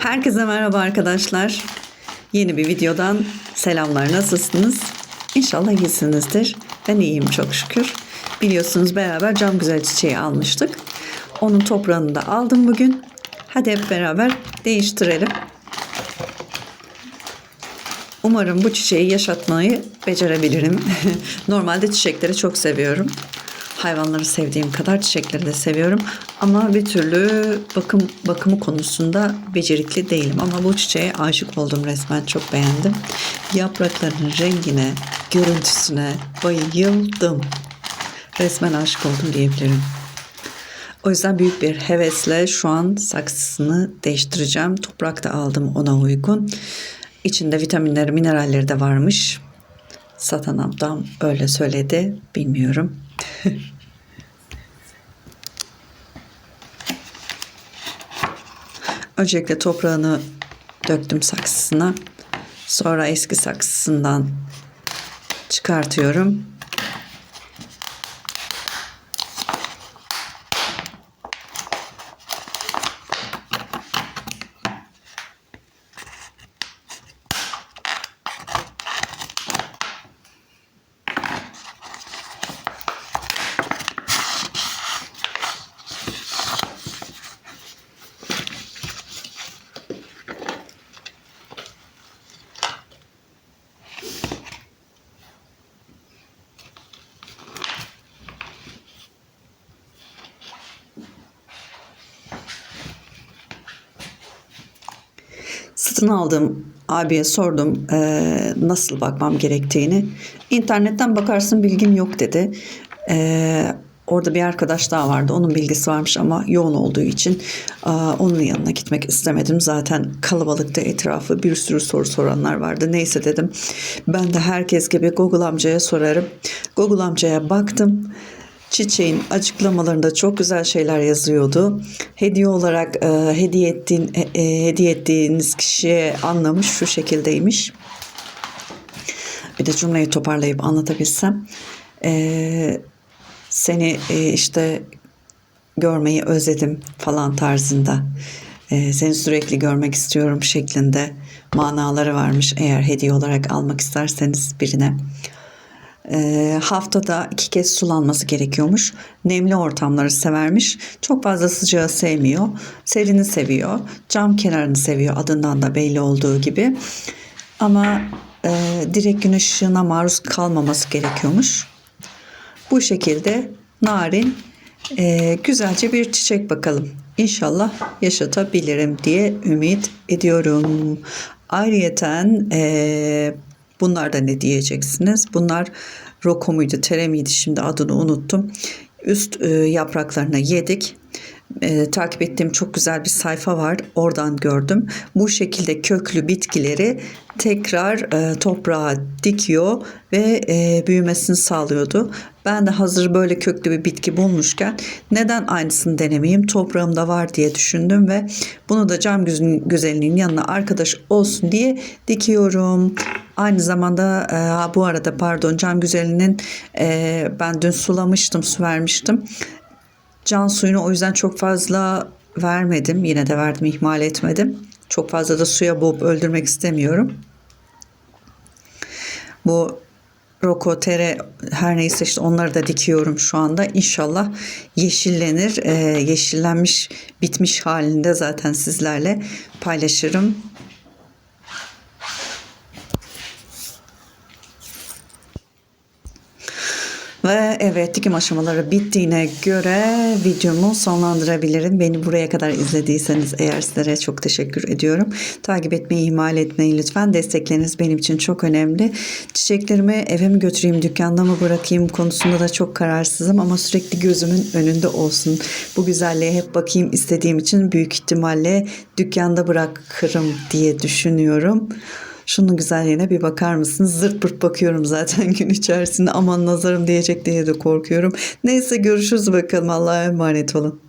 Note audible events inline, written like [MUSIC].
Herkese merhaba arkadaşlar. Yeni bir videodan selamlar. Nasılsınız? İnşallah iyisinizdir. Ben iyiyim çok şükür. Biliyorsunuz beraber cam güzel çiçeği almıştık. Onun toprağını da aldım bugün. Hadi hep beraber değiştirelim. Umarım bu çiçeği yaşatmayı becerebilirim. [LAUGHS] Normalde çiçekleri çok seviyorum. Hayvanları sevdiğim kadar çiçekleri de seviyorum. Ama bir türlü bakım bakımı konusunda becerikli değilim. Ama bu çiçeğe aşık oldum resmen. Çok beğendim. Yapraklarının rengine, görüntüsüne bayıldım. Resmen aşık oldum diyebilirim. O yüzden büyük bir hevesle şu an saksısını değiştireceğim. Toprak da aldım ona uygun. İçinde vitaminleri, mineralleri de varmış. Satan adam öyle söyledi. Bilmiyorum. [LAUGHS] Öncelikle toprağını döktüm saksısına. Sonra eski saksısından çıkartıyorum. Satın aldığım abiye sordum eee, nasıl bakmam gerektiğini. İnternetten bakarsın bilgim yok dedi. Eee, orada bir arkadaş daha vardı. Onun bilgisi varmış ama yoğun olduğu için aa, onun yanına gitmek istemedim. Zaten kalabalıkta etrafı bir sürü soru soranlar vardı. Neyse dedim. Ben de herkes gibi Google amcaya sorarım. Google amcaya baktım. Çiçeğin açıklamalarında çok güzel şeyler yazıyordu. Hediye olarak e, hediye ettiğin e, e, hediye ettiğiniz kişiye anlamış şu şekildeymiş. Bir de cümleyi toparlayıp anlatabilsem. E, seni e, işte görmeyi özledim falan tarzında. E, seni sürekli görmek istiyorum şeklinde manaları varmış eğer hediye olarak almak isterseniz birine. E, haftada iki kez sulanması gerekiyormuş. Nemli ortamları severmiş. Çok fazla sıcağı sevmiyor. Serini seviyor. Cam kenarını seviyor adından da belli olduğu gibi. Ama e, direkt güneş ışığına maruz kalmaması gerekiyormuş. Bu şekilde narin e, güzelce bir çiçek bakalım. İnşallah yaşatabilirim diye ümit ediyorum. Ayrıyeten e, bunlar da ne diyeceksiniz? Bunlar roko muydu, tere miydi şimdi adını unuttum. Üst e, yapraklarına yedik. E, takip ettiğim çok güzel bir sayfa var. Oradan gördüm. Bu şekilde köklü bitkileri tekrar e, toprağa dikiyor ve e, büyümesini sağlıyordu. Ben de hazır böyle köklü bir bitki bulmuşken neden aynısını denemeyeyim? Toprağımda var diye düşündüm ve bunu da cam güz- güzelliğinin yanına arkadaş olsun diye dikiyorum. Aynı zamanda e, bu arada pardon cam güzelliğinin e, ben dün sulamıştım, su vermiştim. Can suyunu o yüzden çok fazla vermedim. Yine de verdim, ihmal etmedim. Çok fazla da suya boğup öldürmek istemiyorum. Bu rokotere her neyse işte onları da dikiyorum şu anda. İnşallah yeşillenir. Ee, yeşillenmiş, bitmiş halinde zaten sizlerle paylaşırım. Ve evet dikim aşamaları bittiğine göre videomu sonlandırabilirim. Beni buraya kadar izlediyseniz eğer sizlere çok teşekkür ediyorum. Takip etmeyi ihmal etmeyin lütfen. Destekleriniz benim için çok önemli. Çiçeklerimi eve mi götüreyim, dükkanda mı bırakayım konusunda da çok kararsızım ama sürekli gözümün önünde olsun. Bu güzelliğe hep bakayım istediğim için büyük ihtimalle dükkanda bırakırım diye düşünüyorum. Şunun güzelliğine bir bakar mısınız? Zırt pırt bakıyorum zaten [LAUGHS] gün içerisinde. Aman nazarım diyecek diye de korkuyorum. Neyse görüşürüz bakalım. Allah'a emanet olun.